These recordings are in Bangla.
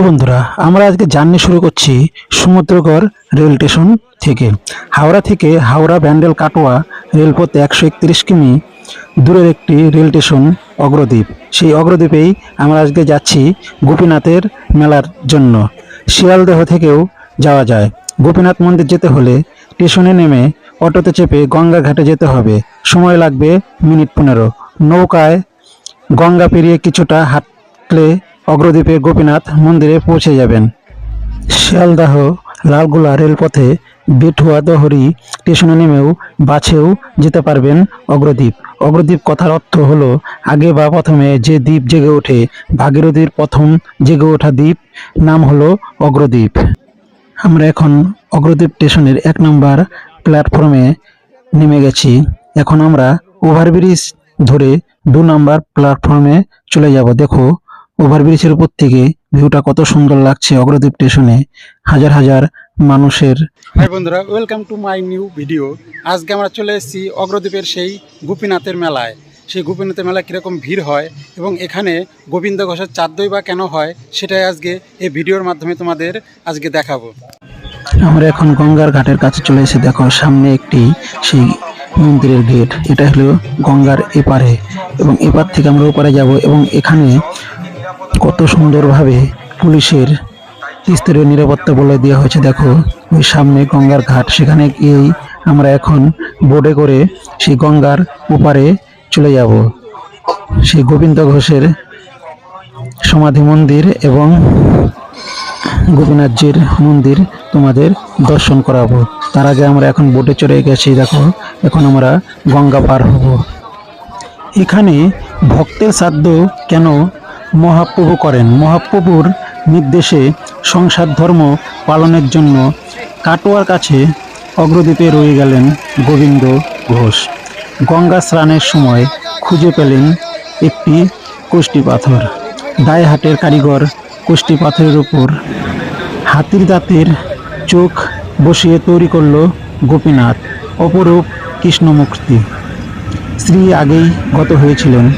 প্রিয় বন্ধুরা, আমরা আজকে জার্নি শুরু করছি সমুদ্রগড় রেল স্টেশন থেকে। হাওড়া থেকে হাওড়া ব্যান্ডেল কাটোয়া রেলপথে একশো একত্রিশ কিমি দূরের একটি রেল স্টেশন অগ্রদ্বীপ। সেই অগ্রদ্বীপেই আমরা আজকে যাচ্ছি গোপীনাথের মেলার জন্য। শিয়ালদেহ থেকেও যাওয়া যায়। গোপীনাথ মন্দির যেতে হলে স্টেশনে নেমে অটোতে চেপে গঙ্গা ঘাটে যেতে হবে। সময় লাগবে মিনিট পনেরো। নৌকায় গঙ্গা পেরিয়ে কিছুটা হাঁটলে অগ্রদ্বীপে গোপীনাথ মন্দিরে পৌঁছে যাবেন। শিয়ালদাহ, লালগোলা রেলপথে বেঠুয়া দহরি স্টেশনে নেমেও বাছেও যেতে পারবেন অগ্রদ্বীপ। অগ্রদ্বীপ কথার অর্থ হলো, আগে বা প্রথমে যে দ্বীপ জেগে ওঠে, ভাগীরথীর প্রথম জেগে ওঠা দ্বীপ নাম হলো অগ্রদ্বীপ। আমরা এখন অগ্রদ্বীপ স্টেশনের এক নম্বর প্ল্যাটফর্মে নেমে গেছি। এখন আমরা ওভারব্রিজ ধরে দু নম্বর প্ল্যাটফর্মে চলে যাব। দেখো ওভারব্রিজের উপর থেকে ভিউটা কত সুন্দর লাগছে অগ্রদ্বীপ স্টেশনে হাজার হাজার মানুষের। হাই বন্ধুরা welcome to my new video আজকে আমরা চলে এসেছি অগ্রদ্বীপের সেই গোপীনাথের মেলায়। সেই গোপীনাথের মেলায় কীরকম ভিড় হয় এবং এখানে গোবিন্দ ঘোষের চাঁদই বা কেন হয় সেটাই আজকে এই ভিডিওর মাধ্যমে তোমাদের আজকে দেখাবো। আমরা এখন গঙ্গার ঘাটের কাছে চলে এসে দেখো সামনে একটি সেই মন্দিরের গেট। এটা হলো গঙ্গার এপারে এবং এপার থেকে আমরা ওপারে যাব এবং এখানে কত সুন্দরভাবে পুলিশের স্তরীয় নিরাপত্তা বলে দেওয়া হয়েছে। দেখো, ওই সামনে গঙ্গার ঘাট, সেখানে গিয়েই আমরা এখন বোটে করে সেই গঙ্গার ওপারে চলে যাব। সেই গোবিন্দ ঘোষের সমাধি মন্দির এবং গোপীনাথজির মন্দির তোমাদের দর্শন করাবো। তার আগে আমরা এখন বোটে চড়ে গেছি। দেখো, এখন আমরা গঙ্গা পার হব। এখানে ভক্তের শ্রাদ্ধ কেন মহাপ্রভু করেন। মহাপ্রভুর নির্দেশে সংসার ধর্ম পালনের জন্য কাটোয়ার কাছে অগ্রদ্বীপে রয়ে গেলেন গোবিন্দ ঘোষ। গঙ্গা স্নানের সময় খুঁজে পেলেন একটি কোষ্টি পাথর। দায়হাটের কারিগর কোষ্টি পাথরের উপর হাতির দাঁতের চোখ বসিয়ে তৈরি করল গোপীনাথ, অপরূপ কৃষ্ণমূর্তি। স্ত্রী আগেই গত হয়েছিলেন।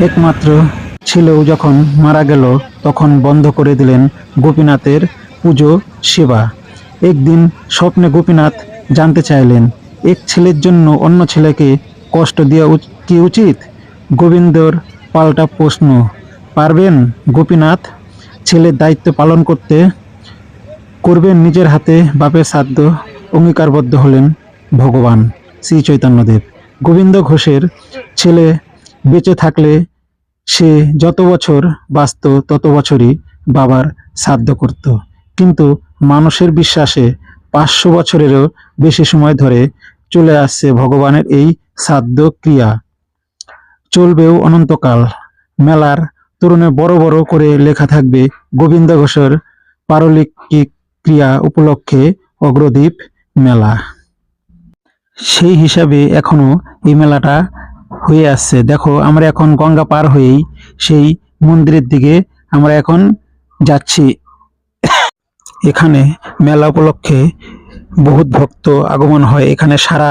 একমাত্র ছেলেও যখন মারা গেল, তখন বন্ধ করে দিলেন গোপীনাথের পুজো সেবা। একদিন স্বপ্নে গোপীনাথ জানতে চাইলেন, এক ছেলের জন্য অন্য ছেলেকে কষ্ট দেওয়া কি উচিত? গোবিন্দর পাল্টা প্রশ্ন, পারবেন গোপীনাথ? ছেলের দায়িত্ব পালন করতে করবেন নিজের হাতে বাপের শ্রাদ্ধ অঙ্গীকারবদ্ধ হলেন ভগবান শ্রী চৈতন্যদেব। গোবিন্দ ঘোষের ছেলে বেঁচে থাকলে সে যত বছর বাঁচত, তত বছরই বাবার শ্রাদ্ধ করত। কিন্তু মানুষের বিশ্বাসে পাঁচশো বছরেরও বেশি সময় ধরে চলে আসছে ভগবানের এই শ্রাদ্ধ ক্রিয়া। চলবেও অনন্তকাল। মেলার তরুণে বড় বড় করে লেখা থাকবে গোবিন্দ ঘোষের পারলিখিক ক্রিয়া উপলক্ষে অগ্রদ্বীপ মেলা। সেই হিসাবে এখনও এই মেলাটা হয়ে আসছে। দেখো, আমরা এখন গঙ্গা পার হয়েই সেই মন্দিরের দিকে আমরা এখন যাচ্ছি। এখানে মেলা উপলক্ষে বহুত ভক্ত আগমন হয়। এখানে সারা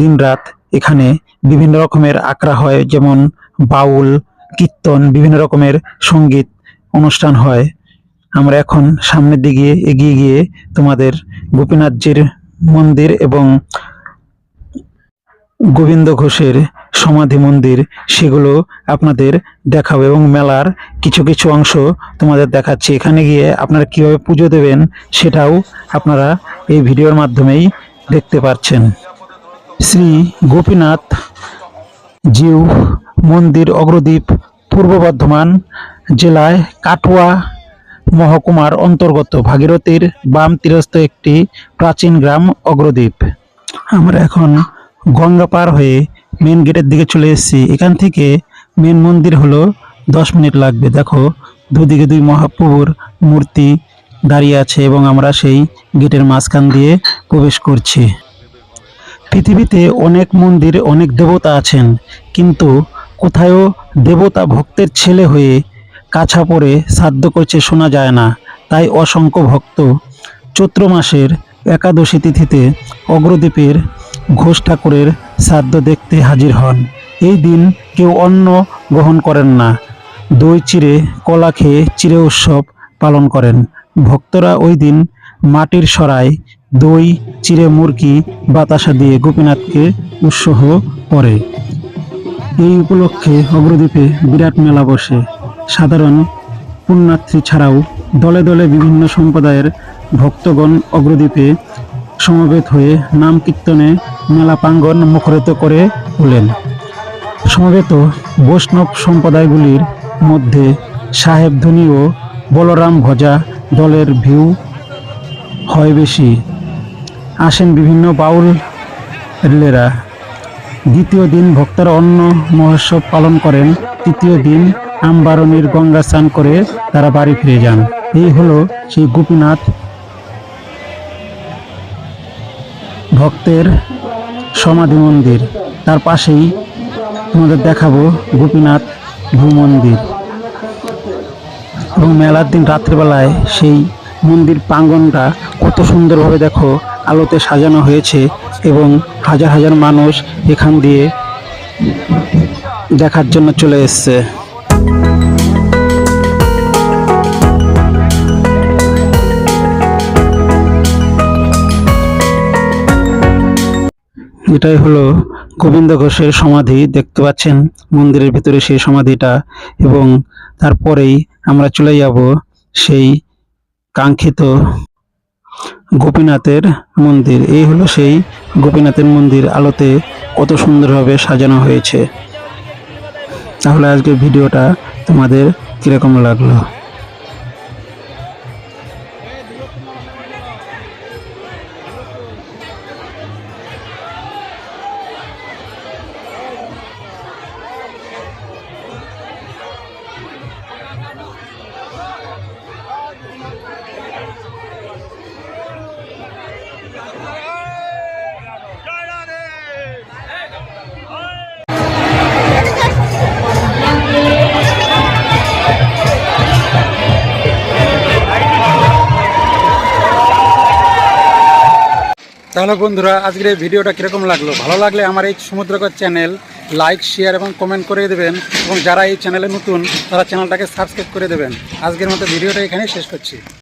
দিন রাত এখানে বিভিন্ন রকমের আখড়া হয়, যেমন বাউল, কীর্তন, বিভিন্ন রকমের সংগীত অনুষ্ঠান হয়। আমরা এখন সামনের দিকে এগিয়ে গিয়ে তোমাদের গোপীনাথজির মন্দির এবং গোবিন্দ ঘোষের সমাধি মন্দির, সেগুলো আপনাদের দেখাবো এবং মেলার কিছু কিছু অংশ তোমাদের দেখাচ্ছি। এখানে গিয়ে আপনারা কীভাবে পুজো দেবেন সেটাও আপনারা এই ভিডিওর মাধ্যমেই দেখতে পাচ্ছেন শ্রী গোপীনাথ জিউ মন্দির অগ্রদ্বীপ, পূর্ব বর্ধমান জেলায় কাটোয়া মহকুমার অন্তর্গত ভাগীরথীর বাম তীরস্থ একটি প্রাচীন গ্রাম অগ্রদ্বীপ। আমরা এখন গঙ্গা পার হয়ে মেন গেটের দিকে চলে এসেছি। এখান থেকে মেন মন্দির হলো দশ মিনিট লাগবে। দেখো, দুদিকে দুই মহাপ্রভুর মূর্তি দাঁড়িয়ে আছে এবং আমরা সেই গেটের মাঝখান দিয়ে প্রবেশ করছি। পৃথিবীতে অনেক মন্দির, অনেক দেবতা আছেন, কিন্তু কোথায়ও দেবতা ভক্তের ছেলে হয়ে কাছা পড়ে শ্রাদ্ধ করছে শোনা যায় না। তাই অসংখ্য ভক্ত চৈত্র মাসের একাদশী তিথিতে অগ্রদ্বীপের ঘোষ ঠাকুরের শ্রাদ্ধ দেখতে হাজির হন। এই দিন কেউ অন্ন গ্রহণ করেন না। দই চিড়ে, কলা খেয়ে চিড়ে উৎসব পালন করেন। ভক্তরা ওই দিন মাটির সরায় দই, চিড়ে মুরগি, বাতাসা দিয়ে গোপীনাথকে উৎসাহ করে। এই উপলক্ষে অগ্রদ্বীপে বিরাট মেলা বসে। সাধারণ পুণ্যার্থী ছাড়াও দলে দলে বিভিন্ন সম্প্রদায়ের ভক্তগণ অগ্রদ্বীপে সমবেত হয়ে নাম কীর্তনে মেলা প্রাঙ্গণ মুখরিত করে তোলেন। সমবেত বৈষ্ণব সম্প্রদায়গুলির মধ্যে সাহেব ধনী ও বলরাম ভজা দলের ভিউ হয় বেশি। আসেন বিভিন্ন বাউল রিলেরা। দ্বিতীয় দিন ভক্তরা অন্য মহোৎসব পালন করেন। তৃতীয় দিন আমবারণীর গঙ্গা স্নান করে তারা বাড়ি ফিরে যান। এই হলো সেই গোপীনাথ ভক্তের সমাধি মন্দির। তার পাশেই তোমাদের দেখাবো গোপীনাথ ভূ মন্দির। এবং মেলার দিন রাত্রিবেলায় সেই মন্দির প্রাঙ্গনটা কত সুন্দরভাবে দেখো, আলোতে সাজানো হয়েছে এবং হাজার হাজার মানুষ এখান দিয়ে দেখার জন্য চলে এসছে। এটাই হলো গোবিন্দ ঘোষের সমাধি, দেখতে পাচ্ছেন মন্দিরের ভিতরে সেই সমাধিটা এবং তারপরেই আমরা চলে যাব সেই কাঙ্ক্ষিত গোপীনাথের মন্দির। এই হলো সেই গোপীনাথের মন্দির, আলোতে কত সুন্দরভাবে সাজানো হয়েছে। তাহলে আজকের ভিডিওটা তোমাদের কীরকম লাগল? তাহলে বন্ধুরা, আজকের এই ভিডিওটা কীরকম লাগল? ভালো লাগলে আমার এই সমুদ্রকর চ্যানেল লাইক, শেয়ার এবং কমেন্ট করে দেবেন এবং যারা এই চ্যানেলে নতুন, তারা চ্যানেলটাকে সাবস্ক্রাইব করে দেবেন। আজকের মতো ভিডিওটা এখানেই শেষ করছি।